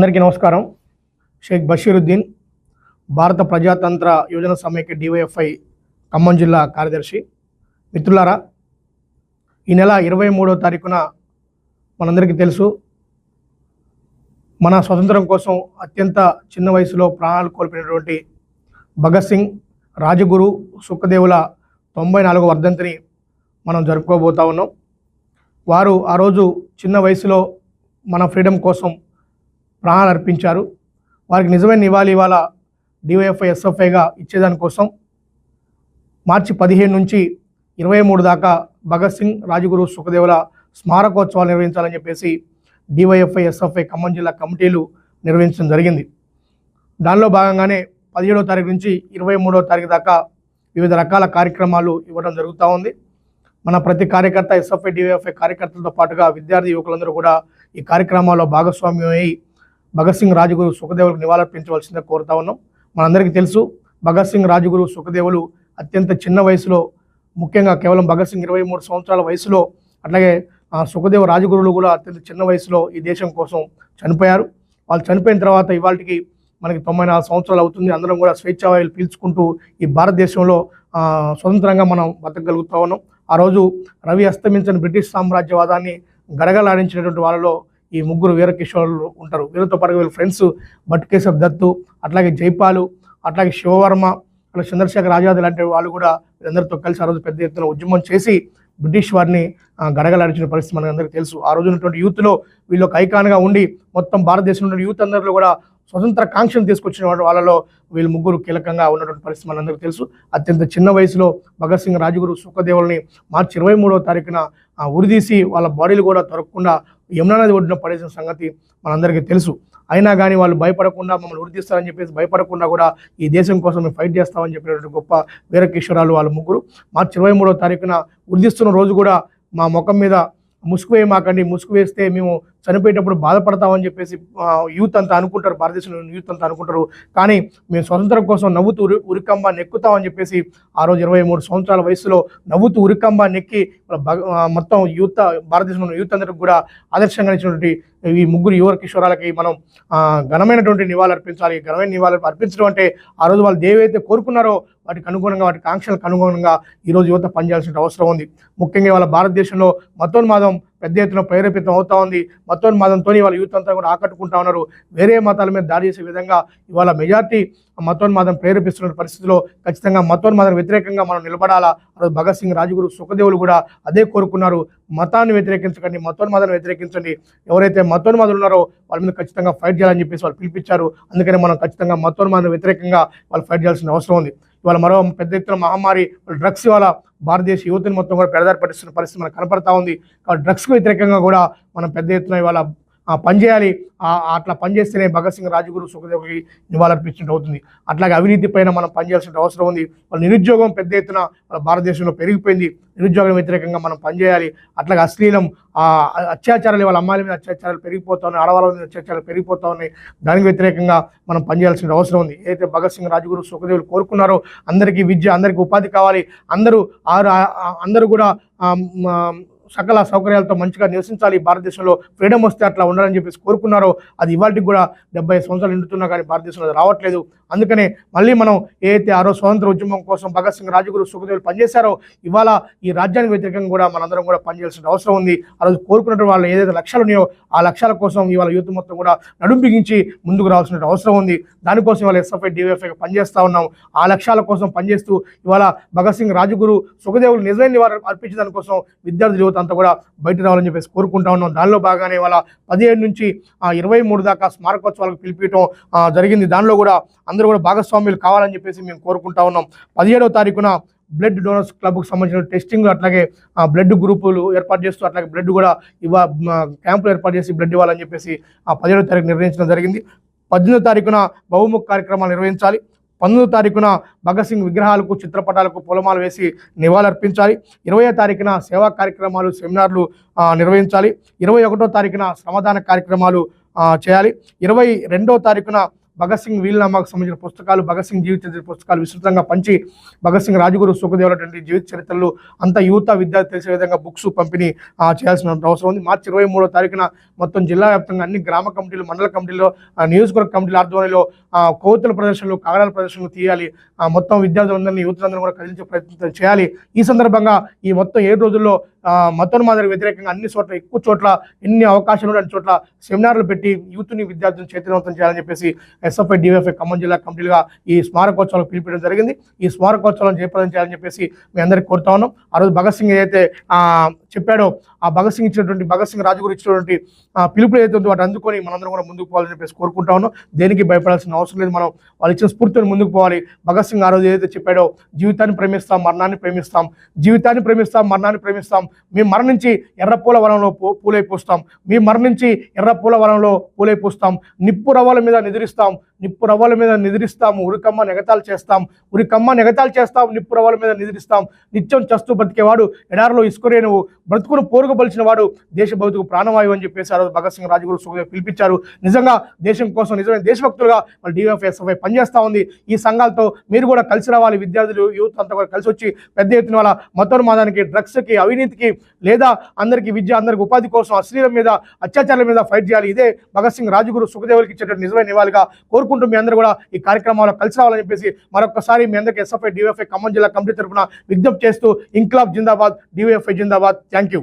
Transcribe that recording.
అందరికీ నమస్కారం. షేక్ బషీరుద్దీన్ భారత ప్రజాతంత్ర యోజన సమైక్య డివైఎఫ్ఐ ఖమ్మం జిల్లా కార్యదర్శి. మిత్రులారా ఈ నెల ఇరవై మూడో తారీఖున మనందరికీ తెలుసు మన స్వతంత్రం కోసం అత్యంత చిన్న వయసులో ప్రాణాలు కోల్పోయినటువంటి భగత్ సింగ్ రాజగురు సుఖదేవుల తొంభై నాలుగో వర్ధంతిని మనం జరుపుకోబోతా ఉన్నాం. వారు ఆ రోజు చిన్న వయసులో మన ఫ్రీడమ్ కోసం ప్రాణాలు అర్పించారు వారికి నిజమైన నివాళి ఇవాళ డివైఎఫ్ఐ ఎస్ఎఫ్ఐగా ఇచ్చేదానికోసం మార్చి పదిహేను నుంచి ఇరవై మూడు దాకా భగత్ సింగ్ రాజగురు సుఖదేవుల స్మారకోత్సవాలు నిర్వహించాలని చెప్పేసి డివైఎఫ్ఐ ఎస్ఎఫ్ఐ ఖమ్మం జిల్లా కమిటీలు నిర్వహించడం జరిగింది. దానిలో భాగంగానే పదిహేడో తారీఖు నుంచి ఇరవై మూడో తారీఖు దాకా వివిధ రకాల కార్యక్రమాలు ఇవ్వడం జరుగుతూ ఉంది. మన ప్రతి కార్యకర్త ఎస్ఎఫ్ఐ డివైఎఫ్ఐ కార్యకర్తలతో పాటుగా విద్యార్థి యువకులందరూ కూడా ఈ కార్యక్రమాల్లో భాగస్వామ్యం అయి భగత్ సింగ్ రాజగురు సుఖదేవులకు నివాళులర్పించవలసిందిగా కోరుతా ఉన్నాం. మనందరికీ తెలుసు భగత్ సింగ్ రాజగురు సుఖదేవులు అత్యంత చిన్న వయసులో ముఖ్యంగా కేవలం భగత్ సింగ్ ఇరవై మూడు సంవత్సరాల వయసులో అట్లాగే సుఖదేవ రాజగురులు కూడా అత్యంత చిన్న వయసులో ఈ దేశం కోసం చనిపోయారు. వాళ్ళు చనిపోయిన తర్వాత ఇవాళకి మనకి తొంభై నాలుగు సంవత్సరాలు అవుతుంది. అందరం కూడా స్వేచ్ఛావాయులు పీల్చుకుంటూ ఈ భారతదేశంలో స్వతంత్రంగా మనం బతకగలుగుతా ఉన్నాం. ఆ రోజు రవి అస్తమించిన బ్రిటిష్ సామ్రాజ్యవాదాన్ని గడగలాడించినటువంటి వాళ్ళలో ఈ ముగ్గురు వీరకిషోర్లు ఉంటారు. వీరితో పాటు వీళ్ళ ఫ్రెండ్స్ భట్కేశ్వర్ దత్తు అట్లాగే జైపాలు అట్లాగే శివవర్మ అట్లా చంద్రశేఖర్ ఆజాద్ లాంటి వాళ్ళు కూడా వీళ్ళందరితో కలిసి ఆ రోజు పెద్ద ఎత్తున ఉద్యమం చేసి బ్రిటిష్ వారిని గడగలాడిచిన గడగలాడించిన పరిస్థితి మనందరికీ అందరికీ తెలుసు. ఆ రోజు ఉన్నటువంటి యూత్లో వీళ్ళు ఒక ఐకాన్గా ఉండి మొత్తం భారతదేశంలో యూత్ అందరిలో కూడా స్వతంత్ర కాంక్షను తీసుకొచ్చిన వాళ్ళలో వీళ్ళు ముగ్గురు కీలకంగా ఉన్నటువంటి పరిస్థితి మనందరికీ తెలుసు. అత్యంత చిన్న వయసులో భగత్ సింగ్ రాజగురు సుఖదేవుల్ని మార్చి ఇరవై మూడవ తారీఖున ఉరిదీసి వాళ్ళ బాడీలు కూడా దొరకకుండా యమునా నది ఒడ్డున పడేసిన సంగతి మనందరికీ తెలుసు. అయినా కానీ వాళ్ళు భయపడకుండా మమ్మల్ని వృద్ధిస్తారని చెప్పేసి భయపడకుండా కూడా ఈ దేశం కోసం మేము ఫైట్ చేస్తామని చెప్పినటువంటి గొప్ప వీరకిషోరాలు వాళ్ళ ముగ్గురు మార్చి ఇరవై మూడో తారీఖున ఉరిదీస్తున్న రోజు కూడా మా ముఖం మీద ముసుగు వేయమాకండి ముసుగు వేస్తే మేము చనిపోయేటప్పుడు బాధపడతామని చెప్పేసి యూత్ అంతా అనుకుంటారు. భారతదేశంలో యూత్ అంతా అనుకుంటారు. కానీ మేము స్వతంత్రం కోసం నవ్వుతూ ఉరి ఉరికంబా నెక్కుతామని చెప్పేసి ఆ రోజు ఇరవై మూడు సంవత్సరాల వయసులో నవ్వుతూ ఉరికంబా నెక్కి భగ- మొత్తం యూత్ భారతదేశంలో యూత్ అందరికి కూడా ఆదర్శంగా ఇచ్చినటువంటి ఈ ముగ్గురు యువ కిషోరాలకి మనం ఘనమైనటువంటి నివాళులు అర్పించాలి. ఘనమైన నివాళులు అర్పించడం అంటే ఆ రోజు వాళ్ళు దేవైతే కోరుకున్నారో వాటికి అనుగుణంగా వాటి కాంక్షలకు అనుగుణంగా ఈరోజు యువత పనిచేయాల్సిన అవసరం ఉంది. ముఖ్యంగా వాళ్ళ భారతదేశంలో మతోన్మాదం పెద్ద ఎత్తున ప్రేరేపితం అవుతా ఉంది. మతోన్మాదంతో వాళ్ళ యూత్ అంతా కూడా ఆకట్టుకుంటా ఉన్నారు. వేరే మతాల మీద దాడి చేసే విధంగా ఇవాళ మెజార్టీ మతోన్మాదం ప్రేరేపిస్తున్న పరిస్థితిలో ఖచ్చితంగా మతోన్మాదం వ్యతిరేకంగా మనం నిలబడాలా? రోజు భగత్ సింగ్ రాజగురు సుఖదేవులు కూడా అదే కోరుకున్నారు. మతాన్ని వ్యతిరేకించకండి మతోన్మాదాన్ని వ్యతిరేకించండి. ఎవరైతే మతోన్మాదులు ఉన్నారో వాళ్ళ మీద ఖచ్చితంగా ఫైట్ చేయాలని చెప్పేసి వాళ్ళు పిలిపించారు. అందుకని మనం ఖచ్చితంగా మతోన్మాదం వ్యతిరేకంగా వాళ్ళు ఫైట్ చేయాల్సిన అవసరం ఉంది. ఇవాళ మరో పెద్ద ఎత్తున మహమ్మారి డ్రగ్స్ ఇవాళ భారతదేశ యువతని మొత్తం కూడా పెడదారి పట్టిస్తున్న పరిస్థితి మనకు కనపడతా ఉంది. కాబట్టి డ్రగ్స్కు వ్యతిరేకంగా కూడా మనం పెద్ద ఎత్తున ఇవాళ పనిచేయాలి అట్లా పనిచేస్తేనే భగత్ సింగ్ రాజగురు సుఖదేవ్కి నివాళులర్పించినట్టు అవుతుంది. అట్లాగే అవినీతి పైన మనం పనిచేయాల్సిన అవసరం ఉంది. వాళ్ళ నిరుద్యోగం పెద్ద ఎత్తున మన భారతదేశంలో పెరిగిపోయింది. నిరుద్యోగం వ్యతిరేకంగా మనం పనిచేయాలి అట్లాగే అశ్లీలం ఆ, అత్యాచారాలు వాళ్ళ అమ్మాయిల మీద అత్యాచారాలు పెరిగిపోతా ఉన్నాయి ఆడవాళ్ళ మీద అత్యాచారాలు పెరిగిపోతా ఉన్నాయి దానికి వ్యతిరేకంగా మనం పనిచేయాల్సిన అవసరం ఉంది. ఏదైతే భగత్ సింగ్ రాజగురు సుఖదేవులు కోరుకున్నారో అందరికీ విద్య అందరికీ ఉపాధి కావాలి. అందరూ ఆరు ఆ- అందరూ కూడా సకల సౌకర్యాలతో మంచిగా నివసించాలి. భారతదేశంలో ఫ్రీడమ్ వస్తే అట్లా ఉండాలని చెప్పేసి కోరుకున్నారో అది ఇవాళకి కూడా డెబ్బై సంవత్సరాలు నిండుతున్నా కానీ భారతదేశంలో రావట్లేదు. అందుకనే మళ్ళీ మనం ఏదైతే ఆరో స్వాతంత్ర ఉద్యమం కోసం భగత్ సింగ్ రాజగురు సుఖదేవులు పనిచేశారో ఇవాళ ఈ రాజ్యానికి వ్యతిరేకంగా కూడా మనందరం కూడా పనిచేయాల్సిన అవసరం ఉంది. ఆ రోజు కోరుకున్నట్టు వాళ్ళు ఏదైతే లక్ష్యాలు ఉన్నాయో ఆ లక్ష్యాల కోసం ఇవాళ యూత్ మొత్తం కూడా నడుంబిగించి ముందుకు రావాల్సిన అవసరం ఉంది. దానికోసం ఇవాళ ఎస్ఎఫ్ఐ డివైఎఫ్ఐ పనిచేస్తూ ఉన్నాం. ఆ లక్ష్యాల కోసం పనిచేస్తూ ఇవాళ భగత్ సింగ్ రాజగురు సుఖదేవులు నిజమైన నివారణ అర్పించే దానికోసం విద్యార్థి యువత అంతా కూడా బయట రావాలని చెప్పేసి కోరుకుంటా ఉన్నాం. దానిలో భాగంగానే ఇవాళ పదిహేడు నుంచి ఇరవై మూడు దాకా స్మారకోత్సవాలకు పిలిపించడం జరిగింది. దానిలో కూడా అందరూ కూడా భాగస్వామ్యులు కావాలని చెప్పేసి మేము కోరుకుంటా ఉన్నాం. పదిహేడవ తారీఖున బ్లడ్ డోనర్స్ క్లబ్కు సంబంధించిన టెస్టింగ్ అట్లాగే ఆ, బ్లడ్ గ్రూపులు ఏర్పాటు చేస్తూ అట్లాగే బ్లడ్ కూడా ఇవ్వ క్యాంపులు ఏర్పాటు చేసి బ్లడ్ ఇవ్వాలని చెప్పేసి ఆ పదిహేడవ తారీఖు నిర్ణయించడం జరిగింది. పద్దెనిమిదో తారీఖున బహుముఖ కార్యక్రమాలు నిర్వహించాలి. పంతొమ్మిదో తారీఖున భగత్ సింగ్ విగ్రహాలకు చిత్రపటాలకు పొలమాలు వేసి నివాళులర్పించాలి. ఇరవయో తారీఖున సేవా కార్యక్రమాలు సెమినార్లు నిర్వహించాలి. ఇరవై ఒకటో తారీఖున శ్రమదాన కార్యక్రమాలు చేయాలి. ఇరవై రెండో తారీఖున భగత్ సింగ్ వీలునామాకు సంబంధించిన పుస్తకాలు భగత్ సింగ్ జీవిత చరిత్ర పుస్తకాలు విస్తృతంగా పంచి భగత్ సింగ్ రాజగురు సుఖదేవులటువంటి జీవిత చరిత్రలు అంత యువత విద్యార్థి తెలిసే విధంగా బుక్స్ పంపిణీ చేయాల్సిన అవసరం ఉంది. మార్చి ఇరవై మూడో తారీఖున మొత్తం జిల్లా వ్యాప్తంగా అన్ని గ్రామ కమిటీలు మండల కమిటీలో నియోజకవర్గ కమిటీల ఆధ్వర్యంలో కోతుల ప్రదర్శనలు కాగడాల ప్రదర్శనలు తీయాలి. ఆ, మొత్తం విద్యార్థులందరినీ యువతులందరూ కూడా కదిలించే ప్రయత్నం చేయాలి. ఈ సందర్భంగా ఈ మొత్తం ఏడు రోజుల్లో ఆ, మతోన్మాదానికి వ్యతిరేకంగా అన్ని చోట్ల ఎక్కువ చోట్ల ఎన్ని అవకాశాలు అన్ని చోట్ల సెమినార్లు పెట్టి యూత్ని విద్యార్థులను చైతన్యవంతం చేయాలని చెప్పేసి ఎస్ఎఫ్ఐ డిఎఫ్ఐ ఖమ్మం జిల్లా కమిటీలుగా ఈ స్మారకోత్సవం పిలిపించడం జరిగింది. ఈ స్మారకోత్సవం జయప్రదం చేయాలని చెప్పేసి మీ అందరికీ కోరుతా ఉన్నాం. ఆ రోజు భగత్ సింగ్ ఏదైతే చెప్పాడో ఆ భగత్ సింగ్ ఇచ్చినటువంటి భగత్ సింగ్ రాజుగురు ఇచ్చినటువంటి ఆ, పిలుపులు ఏదైతే ఉందో వాటి అందుకొని మనందరం కూడా ముందుకు పోవాలని చెప్పేసి కోరుకుంటా ఉన్నాం. దేనికి భయపడాల్సిన అవసరం లేదు. మనం వాళ్ళు ఇచ్చిన స్ఫూర్తిని ముందుకు పోవాలి. భగత్ సింగ్ ఆ రోజు ఏదైతే చెప్పాడో జీవితాన్ని ప్రేమిస్తాం మరణాన్ని ప్రేమిస్తాం జీవితాన్ని ప్రేమిస్తాం మరణాన్ని ప్రేమిస్తాం. మేము మరణించి ఎర్రపూల వనంలో పూలై పూలైపోస్తాం మేము మరణించి ఎర్రపూల వనంలో పూలైపోస్తాం నిప్పు రవ్వల మీద నిద్రిస్తాం. know నిప్పు రవ్వల మీద నిద్రిస్తాం ఉరికమ్మ నెగతాలు చేస్తాం ఉరికమ్మ నెగతాలు చేస్తాం నిప్పు రవ్వల మీద నిద్రిస్తాం. నిత్యం చస్తూ బతికేవాడు ఎడారిలో ఇసుకరే నువ్వు బ్రతుకును పోరుగబలిచిన వాడు దేశ భౌతిక ప్రాణవాయువు అని చెప్పేసి ఆ భగత్ సింగ్ రాజగురు సుఖదేవ్ పిలిపించారు. నిజంగా దేశం కోసం నిజమైన దేశభక్తులుగా మన డిఎఫ్ఎస్ఎఫ్ఐ పనిచేస్తా ఉంది. ఈ సంఘాలతో మీరు కూడా కలిసి రావాలి విద్యార్థులు యూత్ అంతా కూడా కలిసి వచ్చి పెద్ద ఎత్తున వాళ్ళ మతోన్మాదానికి డ్రగ్స్కి అవినీతికి లేదా అందరికీ విద్య అందరికి ఉపాధి కోసం అశ్లీలం మీద అత్యాచారాల మీద ఫైట్ చేయాలి. ఇదే భగత్ సింగ్ రాజగురు సుఖదేవులకి ఇచ్చేటువంటి నిజమైన నివాళిగా కోరుకుంటూ మీ అందరూ కూడా ఈ కార్యక్రమంలో కలిసి రావాలని చెప్పేసి మరొకసారి మీ అందరికీ ఎస్ఎఫ్ఐ డివైఎఫ్ఐ ఖమ్మం జిల్లా కమిటీ తరఫున విజ్ఞప్తి చేస్తూ ఇంక్లాబ్ జిందాబాద్ డివైఎఫ్ఐ జిందాబాద్. Thank you